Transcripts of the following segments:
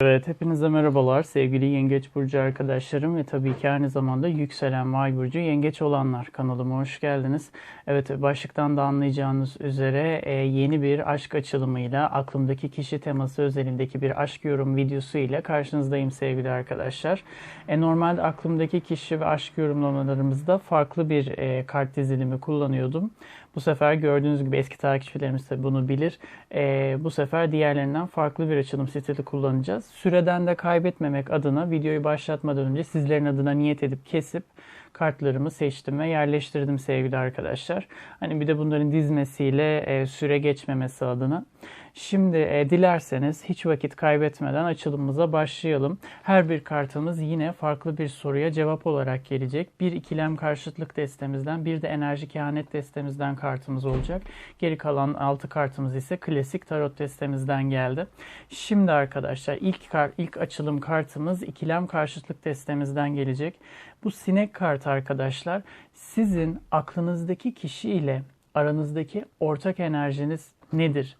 Evet, hepinize merhabalar sevgili Yengeç Burcu arkadaşlarım ve tabii ki aynı zamanda yükselen May Burcu Yengeç olanlar kanalıma hoş geldiniz. Evet, başlıktan da anlayacağınız üzere e, yeni bir aşk açılımıyla aklımdaki kişi teması özelindeki bir aşk yorum videosu ile karşınızdayım sevgili arkadaşlar. E, normalde aklımdaki kişi ve aşk yorumlamalarımızda farklı bir e, kart dizilimi kullanıyordum. Bu sefer gördüğünüz gibi eski takipçilerimiz de bunu bilir. E, bu sefer diğerlerinden farklı bir açılım stili kullanacağız. Süreden de kaybetmemek adına videoyu başlatmadan önce sizlerin adına niyet edip kesip kartlarımı seçtim ve yerleştirdim sevgili arkadaşlar. Hani bir de bunların dizmesiyle e, süre geçmemesi adına. Şimdi e, dilerseniz hiç vakit kaybetmeden açılımımıza başlayalım. Her bir kartımız yine farklı bir soruya cevap olarak gelecek. Bir ikilem karşıtlık destemizden bir de enerji kehanet destemizden kartımız olacak. Geri kalan 6 kartımız ise klasik tarot destemizden geldi. Şimdi arkadaşlar ilk kart, ilk açılım kartımız ikilem karşıtlık destemizden gelecek. Bu sinek kart arkadaşlar sizin aklınızdaki kişi ile aranızdaki ortak enerjiniz nedir?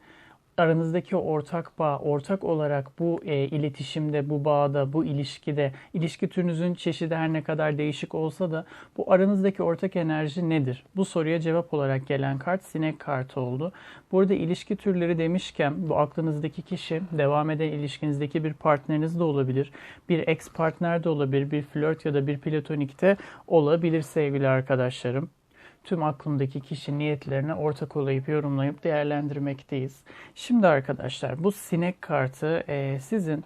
Aranızdaki ortak bağ, ortak olarak bu e, iletişimde, bu bağda, bu ilişkide, ilişki türünüzün çeşidi her ne kadar değişik olsa da bu aranızdaki ortak enerji nedir? Bu soruya cevap olarak gelen kart sinek kartı oldu. Burada ilişki türleri demişken bu aklınızdaki kişi devam eden ilişkinizdeki bir partneriniz de olabilir. Bir ex partner de olabilir, bir flört ya da bir platonikte olabilir sevgili arkadaşlarım tüm aklımdaki kişi niyetlerine ortak olayıp yorumlayıp değerlendirmekteyiz. Şimdi arkadaşlar bu sinek kartı e, sizin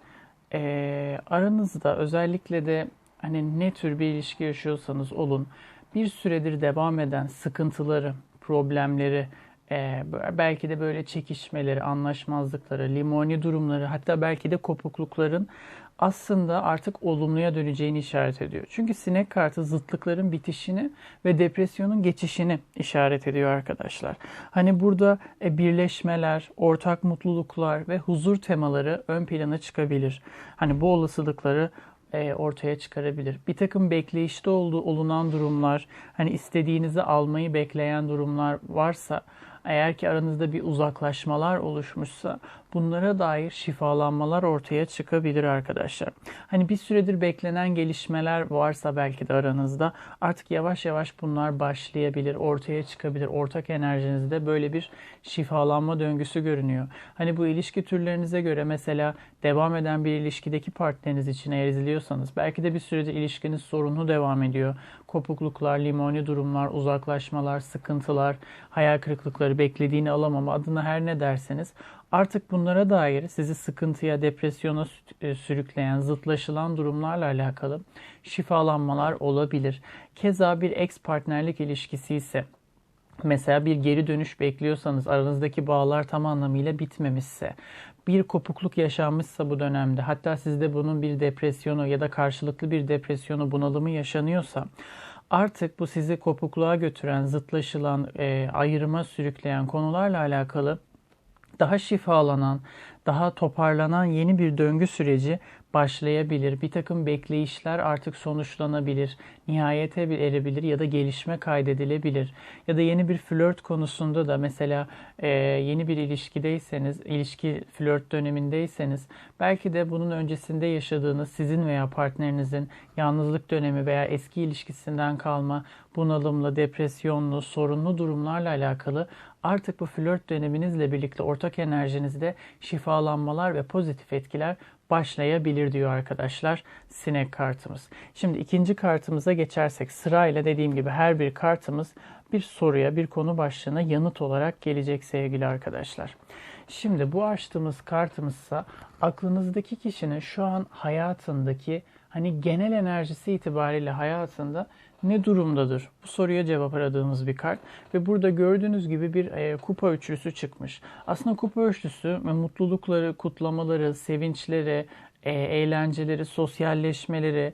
e, aranızda özellikle de hani ne tür bir ilişki yaşıyorsanız olun bir süredir devam eden sıkıntıları, problemleri, e, belki de böyle çekişmeleri, anlaşmazlıkları, limoni durumları hatta belki de kopuklukların aslında artık olumluya döneceğini işaret ediyor. Çünkü sinek kartı zıtlıkların bitişini ve depresyonun geçişini işaret ediyor arkadaşlar. Hani burada e, birleşmeler, ortak mutluluklar ve huzur temaları ön plana çıkabilir. Hani bu olasılıkları e, ortaya çıkarabilir. Bir takım bekleyişte olduğu olunan durumlar, hani istediğinizi almayı bekleyen durumlar varsa eğer ki aranızda bir uzaklaşmalar oluşmuşsa bunlara dair şifalanmalar ortaya çıkabilir arkadaşlar. Hani bir süredir beklenen gelişmeler varsa belki de aranızda artık yavaş yavaş bunlar başlayabilir, ortaya çıkabilir. Ortak enerjinizde böyle bir şifalanma döngüsü görünüyor. Hani bu ilişki türlerinize göre mesela devam eden bir ilişkideki partneriniz için eğer izliyorsanız belki de bir süredir ilişkiniz sorunlu devam ediyor. Kopukluklar, limoni durumlar, uzaklaşmalar, sıkıntılar, hayal kırıklıkları, beklediğini alamama adına her ne derseniz Artık bunlara dair sizi sıkıntıya, depresyona e, sürükleyen, zıtlaşılan durumlarla alakalı şifalanmalar olabilir. Keza bir ex partnerlik ilişkisi ise mesela bir geri dönüş bekliyorsanız aranızdaki bağlar tam anlamıyla bitmemişse bir kopukluk yaşanmışsa bu dönemde hatta sizde bunun bir depresyonu ya da karşılıklı bir depresyonu bunalımı yaşanıyorsa artık bu sizi kopukluğa götüren, zıtlaşılan, e, ayrıma sürükleyen konularla alakalı daha şifalanan, daha toparlanan yeni bir döngü süreci başlayabilir. Bir takım bekleyişler artık sonuçlanabilir, nihayete erebilir ya da gelişme kaydedilebilir. Ya da yeni bir flört konusunda da mesela e, yeni bir ilişkideyseniz, ilişki flört dönemindeyseniz belki de bunun öncesinde yaşadığınız sizin veya partnerinizin yalnızlık dönemi veya eski ilişkisinden kalma bunalımlı, depresyonlu, sorunlu durumlarla alakalı artık bu flört döneminizle birlikte ortak enerjinizde şifalanmalar ve pozitif etkiler başlayabilir diyor arkadaşlar sinek kartımız. Şimdi ikinci kartımıza geçersek sırayla dediğim gibi her bir kartımız bir soruya bir konu başlığına yanıt olarak gelecek sevgili arkadaşlar. Şimdi bu açtığımız kartımızsa aklınızdaki kişinin şu an hayatındaki hani genel enerjisi itibariyle hayatında ne durumdadır? Bu soruya cevap aradığımız bir kart ve burada gördüğünüz gibi bir e, kupa üçlüsü çıkmış. Aslında kupa üçlüsü e, mutlulukları, kutlamaları, sevinçleri, e, eğlenceleri, sosyalleşmeleri,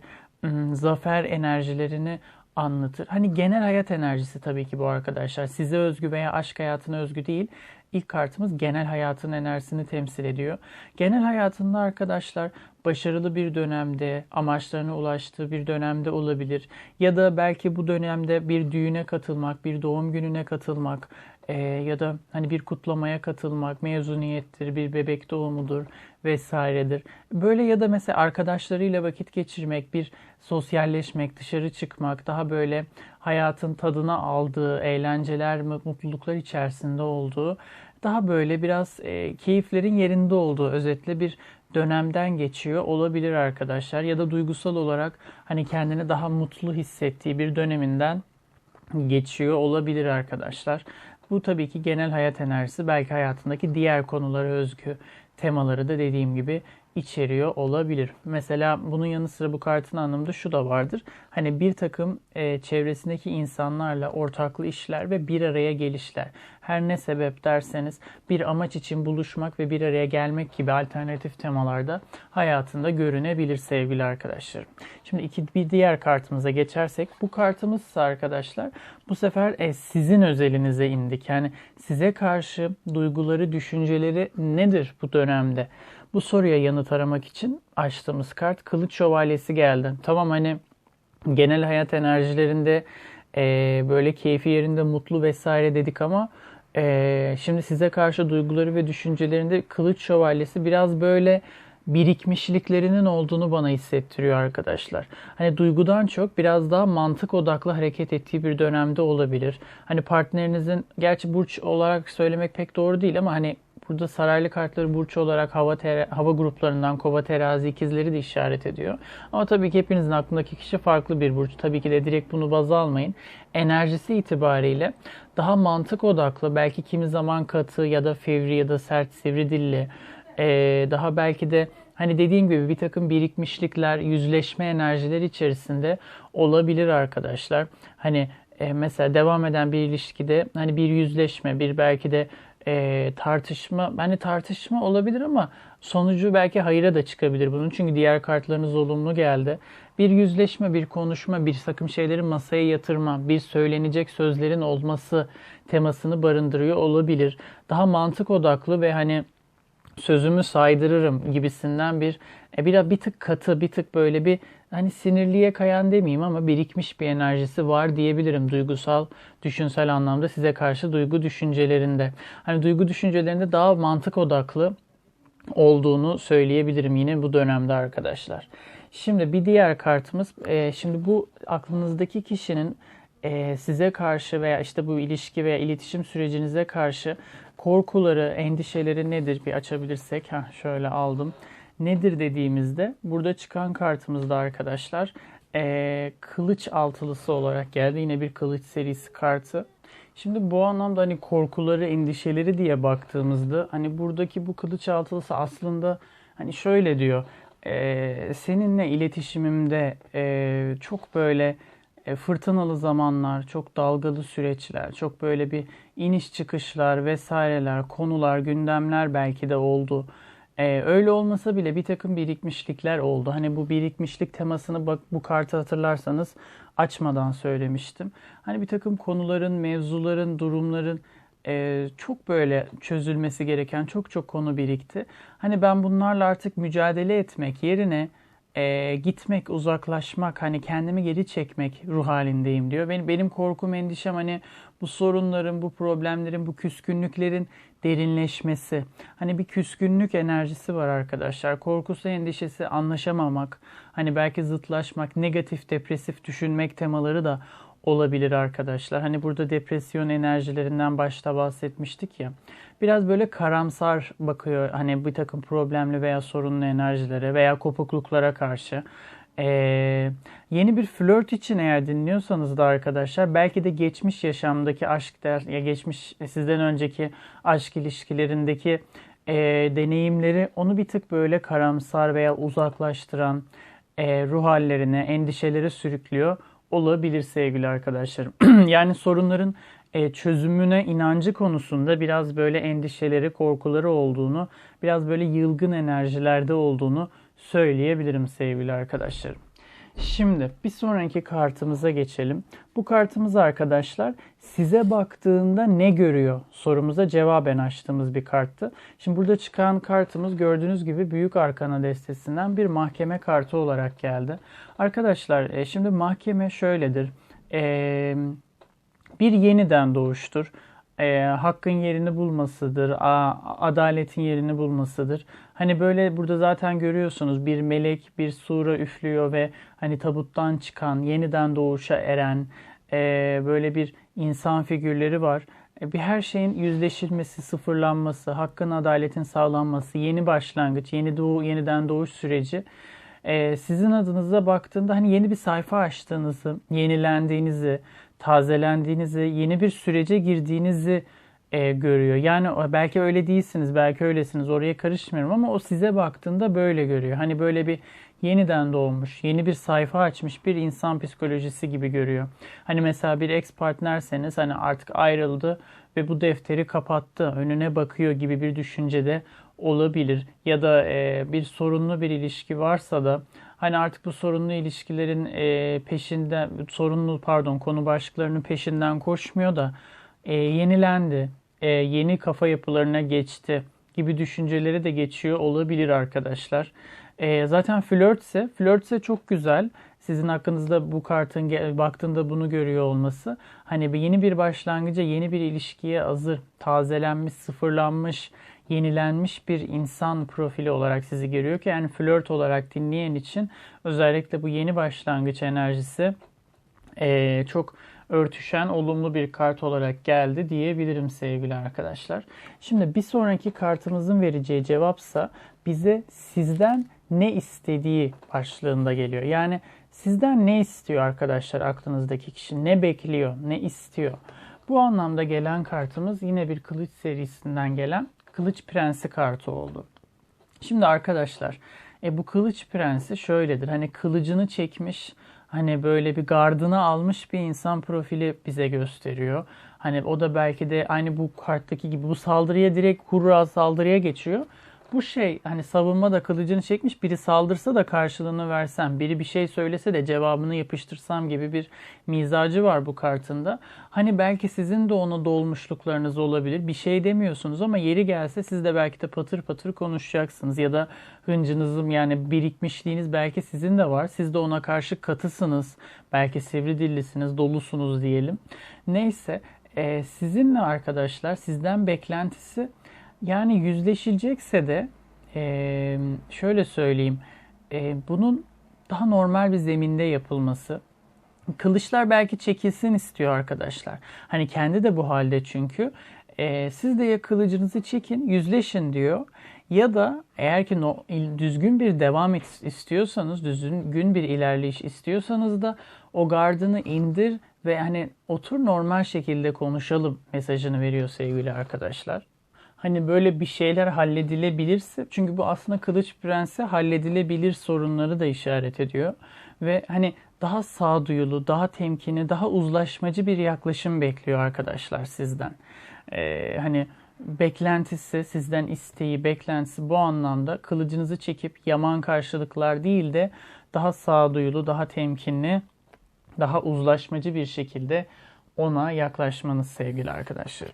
zafer enerjilerini anlatır. Hani genel hayat enerjisi tabii ki bu arkadaşlar. Size özgü veya aşk hayatına özgü değil. İlk kartımız genel hayatın enerjisini temsil ediyor. Genel hayatında arkadaşlar başarılı bir dönemde, amaçlarına ulaştığı bir dönemde olabilir. Ya da belki bu dönemde bir düğüne katılmak, bir doğum gününe katılmak e, ya da hani bir kutlamaya katılmak, mezuniyettir, bir bebek doğumudur vesairedir. Böyle ya da mesela arkadaşlarıyla vakit geçirmek, bir sosyalleşmek, dışarı çıkmak, daha böyle hayatın tadına aldığı, eğlenceler, mutluluklar içerisinde olduğu, daha böyle biraz e, keyiflerin yerinde olduğu özetle bir dönemden geçiyor olabilir arkadaşlar. Ya da duygusal olarak hani kendini daha mutlu hissettiği bir döneminden geçiyor olabilir arkadaşlar. Bu tabii ki genel hayat enerjisi belki hayatındaki diğer konulara özgü temaları da dediğim gibi içeriyor olabilir. Mesela bunun yanı sıra bu kartın anlamında şu da vardır. Hani bir takım e, çevresindeki insanlarla ortaklı işler ve bir araya gelişler. Her ne sebep derseniz bir amaç için buluşmak ve bir araya gelmek gibi alternatif temalarda hayatında görünebilir sevgili arkadaşlarım. Şimdi iki, bir diğer kartımıza geçersek bu kartımızsa arkadaşlar bu sefer e, sizin özelinize indik. Yani size karşı duyguları, düşünceleri nedir bu dönemde? Bu soruya yanıt aramak için açtığımız kart Kılıç Şövalyesi geldi. Tamam hani genel hayat enerjilerinde e, böyle keyfi yerinde mutlu vesaire dedik ama e, şimdi size karşı duyguları ve düşüncelerinde Kılıç Şövalyesi biraz böyle birikmişliklerinin olduğunu bana hissettiriyor arkadaşlar. Hani duygudan çok biraz daha mantık odaklı hareket ettiği bir dönemde olabilir. Hani partnerinizin gerçi burç olarak söylemek pek doğru değil ama hani Burada saraylı kartları burç olarak hava, hava gruplarından kova terazi ikizleri de işaret ediyor. Ama tabii ki hepinizin aklındaki kişi farklı bir burç. Tabii ki de direkt bunu baz almayın. Enerjisi itibariyle daha mantık odaklı, belki kimi zaman katı ya da fevri ya da sert sivri dilli, ee, daha belki de hani dediğim gibi bir takım birikmişlikler, yüzleşme enerjileri içerisinde olabilir arkadaşlar. Hani e, mesela devam eden bir ilişkide hani bir yüzleşme, bir belki de e, tartışma, hani tartışma olabilir ama sonucu belki hayıra da çıkabilir bunun. Çünkü diğer kartlarınız olumlu geldi. Bir yüzleşme, bir konuşma, bir takım şeyleri masaya yatırma, bir söylenecek sözlerin olması temasını barındırıyor olabilir. Daha mantık odaklı ve hani sözümü saydırırım gibisinden bir e, biraz bir tık katı, bir tık böyle bir hani sinirliye kayan demeyeyim ama birikmiş bir enerjisi var diyebilirim duygusal, düşünsel anlamda size karşı duygu düşüncelerinde. Hani duygu düşüncelerinde daha mantık odaklı olduğunu söyleyebilirim yine bu dönemde arkadaşlar. Şimdi bir diğer kartımız, e, şimdi bu aklınızdaki kişinin e, size karşı veya işte bu ilişki veya iletişim sürecinize karşı korkuları, endişeleri nedir bir açabilirsek. Heh, şöyle aldım nedir dediğimizde burada çıkan kartımızda arkadaşlar e, kılıç altılısı olarak geldi. Yine bir kılıç serisi kartı. Şimdi bu anlamda hani korkuları, endişeleri diye baktığımızda hani buradaki bu kılıç altılısı aslında hani şöyle diyor. E, seninle iletişimimde e, çok böyle e, fırtınalı zamanlar, çok dalgalı süreçler, çok böyle bir iniş çıkışlar vesaireler, konular, gündemler belki de oldu. Ee, öyle olmasa bile bir takım birikmişlikler oldu. Hani bu birikmişlik temasını bak bu kartı hatırlarsanız açmadan söylemiştim. Hani bir takım konuların, mevzuların, durumların e, çok böyle çözülmesi gereken çok çok konu birikti. Hani ben bunlarla artık mücadele etmek yerine e, gitmek, uzaklaşmak, hani kendimi geri çekmek ruh halindeyim diyor. Benim, benim korkum, endişem hani bu sorunların, bu problemlerin, bu küskünlüklerin derinleşmesi. Hani bir küskünlük enerjisi var arkadaşlar. Korkusu, endişesi, anlaşamamak, hani belki zıtlaşmak, negatif, depresif düşünmek temaları da olabilir arkadaşlar. Hani burada depresyon enerjilerinden başta bahsetmiştik ya. Biraz böyle karamsar bakıyor hani bir takım problemli veya sorunlu enerjilere veya kopukluklara karşı. Ee, yeni bir flört için eğer dinliyorsanız da arkadaşlar belki de geçmiş yaşamdaki aşk der ya geçmiş sizden önceki aşk ilişkilerindeki e, deneyimleri onu bir tık böyle karamsar veya uzaklaştıran e, ruh hallerine, endişelere sürüklüyor olabilir sevgili arkadaşlarım. yani sorunların e, çözümüne inancı konusunda biraz böyle endişeleri, korkuları olduğunu, biraz böyle yılgın enerjilerde olduğunu söyleyebilirim sevgili arkadaşlarım. Şimdi bir sonraki kartımıza geçelim. Bu kartımız arkadaşlar size baktığında ne görüyor sorumuza cevaben açtığımız bir karttı. Şimdi burada çıkan kartımız gördüğünüz gibi Büyük Arkana destesinden bir mahkeme kartı olarak geldi. Arkadaşlar e, şimdi mahkeme şöyledir. E, bir yeniden doğuştur. E, hakkın yerini bulmasıdır, a, adaletin yerini bulmasıdır. Hani böyle burada zaten görüyorsunuz bir melek bir sura üflüyor ve hani tabuttan çıkan, yeniden doğuşa eren e, böyle bir insan figürleri var. E, bir her şeyin yüzleşilmesi, sıfırlanması, hakkın, adaletin sağlanması, yeni başlangıç, yeni doğu, yeniden doğuş süreci e, sizin adınıza baktığında hani yeni bir sayfa açtığınızı, yenilendiğinizi, tazelendiğinizi, yeni bir sürece girdiğinizi e, görüyor. Yani belki öyle değilsiniz, belki öylesiniz. Oraya karışmıyorum ama o size baktığında böyle görüyor. Hani böyle bir yeniden doğmuş, yeni bir sayfa açmış bir insan psikolojisi gibi görüyor. Hani mesela bir ex partnerseniz hani artık ayrıldı ve bu defteri kapattı, önüne bakıyor gibi bir düşüncede olabilir. Ya da e, bir sorunlu bir ilişki varsa da hani artık bu sorunlu ilişkilerin e, peşinden, sorunlu pardon konu başlıklarının peşinden koşmuyor da e, yenilendi, e, yeni kafa yapılarına geçti gibi düşünceleri de geçiyor olabilir arkadaşlar. E, zaten flörtse, flörtse çok güzel. Sizin hakkınızda bu kartın baktığında bunu görüyor olması. Hani yeni bir başlangıca, yeni bir ilişkiye hazır, tazelenmiş, sıfırlanmış, yenilenmiş bir insan profili olarak sizi görüyor ki yani flört olarak dinleyen için özellikle bu yeni başlangıç enerjisi e, çok örtüşen olumlu bir kart olarak geldi diyebilirim sevgili arkadaşlar. Şimdi bir sonraki kartımızın vereceği cevapsa bize sizden ne istediği başlığında geliyor. Yani sizden ne istiyor arkadaşlar aklınızdaki kişi? Ne bekliyor? Ne istiyor? Bu anlamda gelen kartımız yine bir kılıç serisinden gelen Kılıç Prensi kartı oldu. Şimdi arkadaşlar e, bu Kılıç Prensi şöyledir. Hani kılıcını çekmiş, hani böyle bir gardını almış bir insan profili bize gösteriyor. Hani o da belki de aynı bu karttaki gibi bu saldırıya direkt hurra saldırıya geçiyor bu şey hani savunma da kılıcını çekmiş biri saldırsa da karşılığını versem, biri bir şey söylese de cevabını yapıştırsam gibi bir mizacı var bu kartında. Hani belki sizin de ona dolmuşluklarınız olabilir. Bir şey demiyorsunuz ama yeri gelse siz de belki de patır patır konuşacaksınız ya da hıncınızım yani birikmişliğiniz belki sizin de var. Siz de ona karşı katısınız. Belki sivri dillisiniz, dolusunuz diyelim. Neyse e, sizinle arkadaşlar sizden beklentisi yani yüzleşilecekse de e, şöyle söyleyeyim. E, bunun daha normal bir zeminde yapılması. Kılıçlar belki çekilsin istiyor arkadaşlar. Hani kendi de bu halde çünkü. E, siz de ya kılıcınızı çekin, yüzleşin diyor. Ya da eğer ki no, düzgün bir devam istiyorsanız, düzgün bir ilerleyiş istiyorsanız da o gardını indir ve hani otur normal şekilde konuşalım mesajını veriyor sevgili arkadaşlar hani böyle bir şeyler halledilebilirse çünkü bu aslında Kılıç Prensi halledilebilir sorunları da işaret ediyor ve hani daha sağduyulu, daha temkinli, daha uzlaşmacı bir yaklaşım bekliyor arkadaşlar sizden. Ee, hani beklentisi, sizden isteği, beklentisi bu anlamda kılıcınızı çekip yaman karşılıklar değil de daha sağduyulu, daha temkinli, daha uzlaşmacı bir şekilde ona yaklaşmanız sevgili arkadaşlar.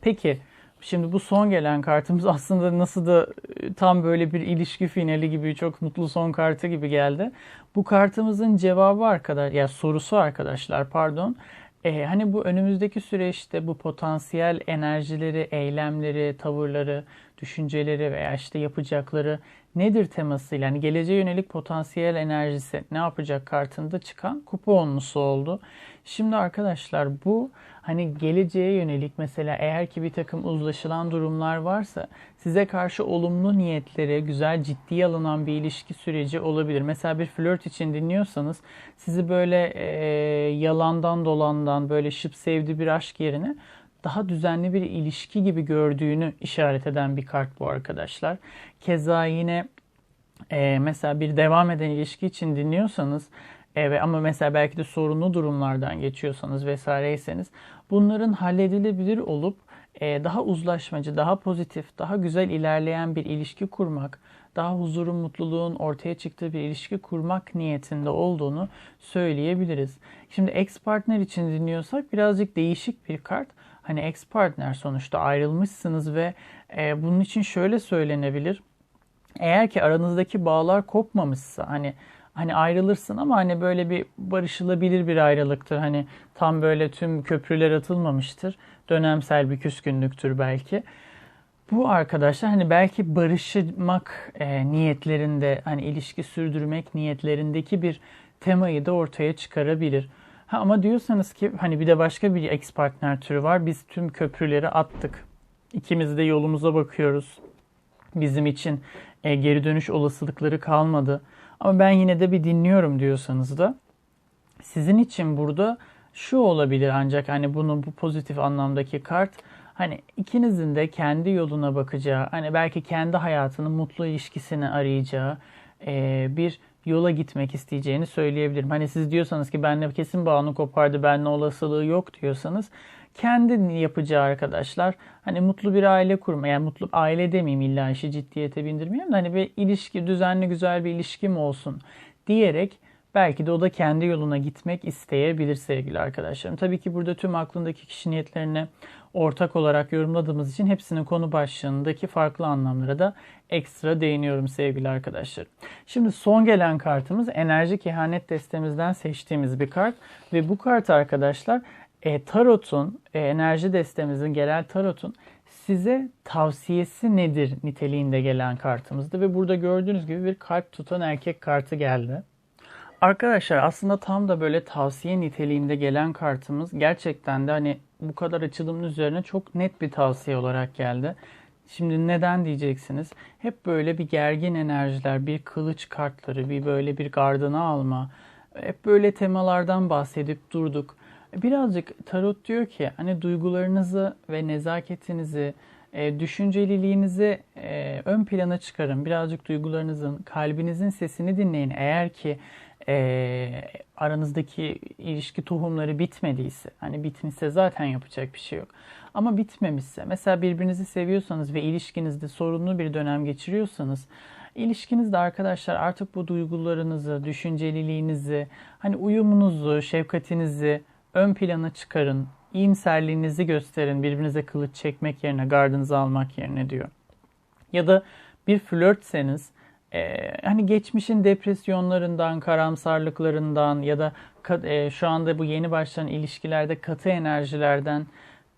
Peki Şimdi bu son gelen kartımız aslında nasıl da e, tam böyle bir ilişki finali gibi çok mutlu son kartı gibi geldi. Bu kartımızın cevabı arkadaşlar, ya yani sorusu arkadaşlar pardon. Ee, hani bu önümüzdeki süreçte bu potansiyel enerjileri, eylemleri, tavırları, düşünceleri veya işte yapacakları nedir temasıyla yani geleceğe yönelik potansiyel enerjisi ne yapacak kartında çıkan kupa onlusu oldu. Şimdi arkadaşlar bu hani geleceğe yönelik mesela eğer ki bir takım uzlaşılan durumlar varsa size karşı olumlu niyetleri, güzel ciddiye alınan bir ilişki süreci olabilir. Mesela bir flört için dinliyorsanız sizi böyle e, yalandan dolandan böyle şıp sevdi bir aşk yerine daha düzenli bir ilişki gibi gördüğünü işaret eden bir kart bu arkadaşlar. Keza yine e, mesela bir devam eden ilişki için dinliyorsanız Evet ama mesela belki de sorunlu durumlardan geçiyorsanız vesaireyseniz bunların halledilebilir olup e, daha uzlaşmacı, daha pozitif, daha güzel ilerleyen bir ilişki kurmak, daha huzurun, mutluluğun ortaya çıktığı bir ilişki kurmak niyetinde olduğunu söyleyebiliriz. Şimdi ex partner için dinliyorsak birazcık değişik bir kart. Hani ex partner sonuçta ayrılmışsınız ve e, bunun için şöyle söylenebilir. Eğer ki aranızdaki bağlar kopmamışsa hani hani ayrılırsın ama hani böyle bir barışılabilir bir ayrılıktır. Hani tam böyle tüm köprüler atılmamıştır. Dönemsel bir küskünlüktür belki. Bu arkadaşlar hani belki barışmak e, niyetlerinde hani ilişki sürdürmek niyetlerindeki bir temayı da ortaya çıkarabilir. Ha, ama diyorsanız ki hani bir de başka bir ex partner türü var. Biz tüm köprüleri attık. İkimiz de yolumuza bakıyoruz. Bizim için e, geri dönüş olasılıkları kalmadı. Ama ben yine de bir dinliyorum diyorsanız da sizin için burada şu olabilir ancak hani bunun bu pozitif anlamdaki kart hani ikinizin de kendi yoluna bakacağı hani belki kendi hayatının mutlu ilişkisini arayacağı e, bir yola gitmek isteyeceğini söyleyebilirim. Hani siz diyorsanız ki benle kesin bağını kopardı, benle olasılığı yok diyorsanız kendi yapacağı arkadaşlar hani mutlu bir aile kurma yani mutlu aile demeyeyim illa işi ciddiyete bindirmeyeyim de hani bir ilişki düzenli güzel bir ilişkim olsun diyerek belki de o da kendi yoluna gitmek isteyebilir sevgili arkadaşlarım. Tabii ki burada tüm aklındaki kişi niyetlerine ortak olarak yorumladığımız için hepsinin konu başlığındaki farklı anlamlara da ekstra değiniyorum sevgili arkadaşlar. Şimdi son gelen kartımız enerji kehanet destemizden seçtiğimiz bir kart ve bu kart arkadaşlar e, tarotun, e, enerji destemizin, genel tarotun size tavsiyesi nedir niteliğinde gelen kartımızdı ve burada gördüğünüz gibi bir kalp tutan erkek kartı geldi. Arkadaşlar aslında tam da böyle tavsiye niteliğinde gelen kartımız gerçekten de hani bu kadar açılımın üzerine çok net bir tavsiye olarak geldi. Şimdi neden diyeceksiniz? Hep böyle bir gergin enerjiler, bir kılıç kartları, bir böyle bir gardını alma. Hep böyle temalardan bahsedip durduk. Birazcık tarot diyor ki hani duygularınızı ve nezaketinizi, e, düşünceliliğinizi e, ön plana çıkarın. Birazcık duygularınızın, kalbinizin sesini dinleyin. Eğer ki e, aranızdaki ilişki tohumları bitmediyse, hani bitmişse zaten yapacak bir şey yok. Ama bitmemişse, mesela birbirinizi seviyorsanız ve ilişkinizde sorunlu bir dönem geçiriyorsanız, ilişkinizde arkadaşlar artık bu duygularınızı, düşünceliliğinizi, hani uyumunuzu, şefkatinizi ön plana çıkarın, iyimserliğinizi gösterin, birbirinize kılıç çekmek yerine, gardınızı almak yerine diyor. Ya da bir flörtseniz e, hani geçmişin depresyonlarından, karamsarlıklarından ya da e, şu anda bu yeni başlayan ilişkilerde katı enerjilerden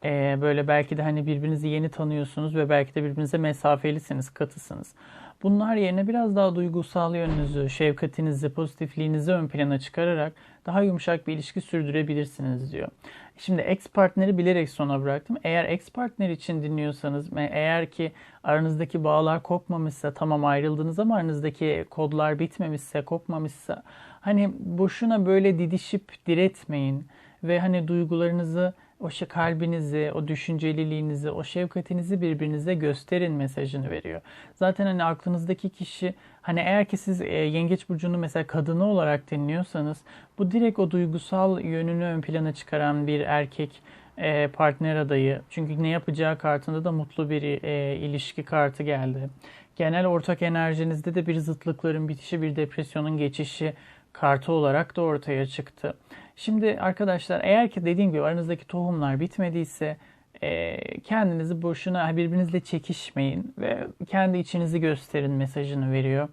e, böyle belki de hani birbirinizi yeni tanıyorsunuz ve belki de birbirinize mesafelisiniz, katısınız. Bunlar yerine biraz daha duygusal yönünüzü, şefkatinizi, pozitifliğinizi ön plana çıkararak daha yumuşak bir ilişki sürdürebilirsiniz diyor. Şimdi ex partneri bilerek sona bıraktım. Eğer ex partner için dinliyorsanız ve eğer ki aranızdaki bağlar kopmamışsa tamam ayrıldınız ama aranızdaki kodlar bitmemişse kopmamışsa hani boşuna böyle didişip diretmeyin ve hani duygularınızı o şey kalbinizi, o düşünceliliğinizi, o şefkatinizi birbirinize gösterin mesajını veriyor. Zaten hani aklınızdaki kişi hani eğer ki siz e, Yengeç burcunu mesela kadını olarak dinliyorsanız bu direkt o duygusal yönünü ön plana çıkaran bir erkek e, partner adayı. Çünkü ne yapacağı kartında da mutlu bir e, ilişki kartı geldi. Genel ortak enerjinizde de bir zıtlıkların bitişi, bir depresyonun geçişi kartı olarak da ortaya çıktı. Şimdi arkadaşlar eğer ki dediğim gibi aranızdaki tohumlar bitmediyse e, kendinizi boşuna birbirinizle çekişmeyin ve kendi içinizi gösterin mesajını veriyor.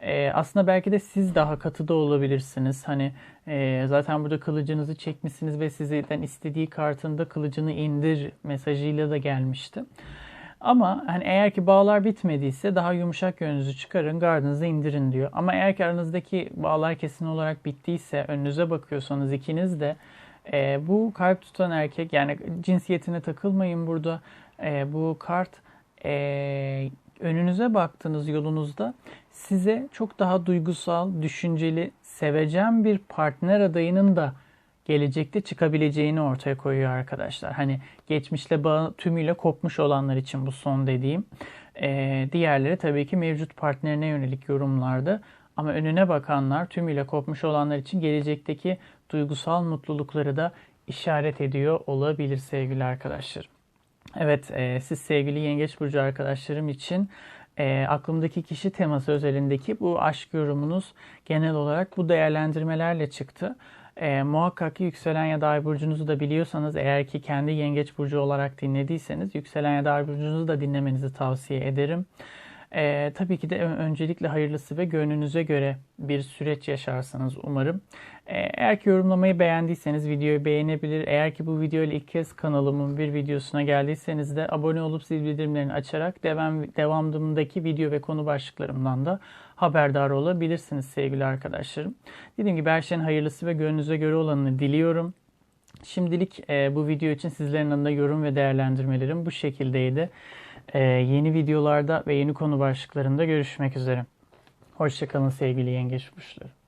E, aslında belki de siz daha katı da olabilirsiniz. Hani e, zaten burada kılıcınızı çekmişsiniz ve sizden istediği kartında kılıcını indir mesajıyla da gelmişti. Ama hani eğer ki bağlar bitmediyse daha yumuşak yönünüzü çıkarın, gardınızı indirin diyor. Ama eğer ki aranızdaki bağlar kesin olarak bittiyse, önünüze bakıyorsanız ikiniz de e, bu kalp tutan erkek yani cinsiyetine takılmayın burada. E, bu kart e, önünüze baktığınız yolunuzda size çok daha duygusal, düşünceli, sevecen bir partner adayının da gelecekte çıkabileceğini ortaya koyuyor arkadaşlar. Hani geçmişle bağ tümüyle kopmuş olanlar için bu son dediğim. Ee, diğerleri tabii ki mevcut partnerine yönelik yorumlarda. Ama önüne bakanlar tümüyle kopmuş olanlar için gelecekteki duygusal mutlulukları da işaret ediyor olabilir sevgili arkadaşlar. Evet e, siz sevgili Yengeç Burcu arkadaşlarım için e, aklımdaki kişi teması özelindeki bu aşk yorumunuz genel olarak bu değerlendirmelerle çıktı. E, muhakkak yükselen ya da ay burcunuzu da biliyorsanız eğer ki kendi yengeç burcu olarak dinlediyseniz yükselen ya da ay burcunuzu da dinlemenizi tavsiye ederim. Ee, tabii ki de ön- öncelikle hayırlısı ve gönlünüze göre bir süreç yaşarsınız umarım. Ee, eğer ki yorumlamayı beğendiyseniz videoyu beğenebilir. Eğer ki bu video ile ilk kez kanalımın bir videosuna geldiyseniz de abone olup zil bildirimlerini açarak devam, devamındaki video ve konu başlıklarımdan da haberdar olabilirsiniz sevgili arkadaşlarım. Dediğim gibi her şeyin hayırlısı ve gönlünüze göre olanını diliyorum. Şimdilik e, bu video için sizlerin adına yorum ve değerlendirmelerim bu şekildeydi. E, yeni videolarda ve yeni konu başlıklarında görüşmek üzere. Hoşçakalın sevgili yengeç burçları.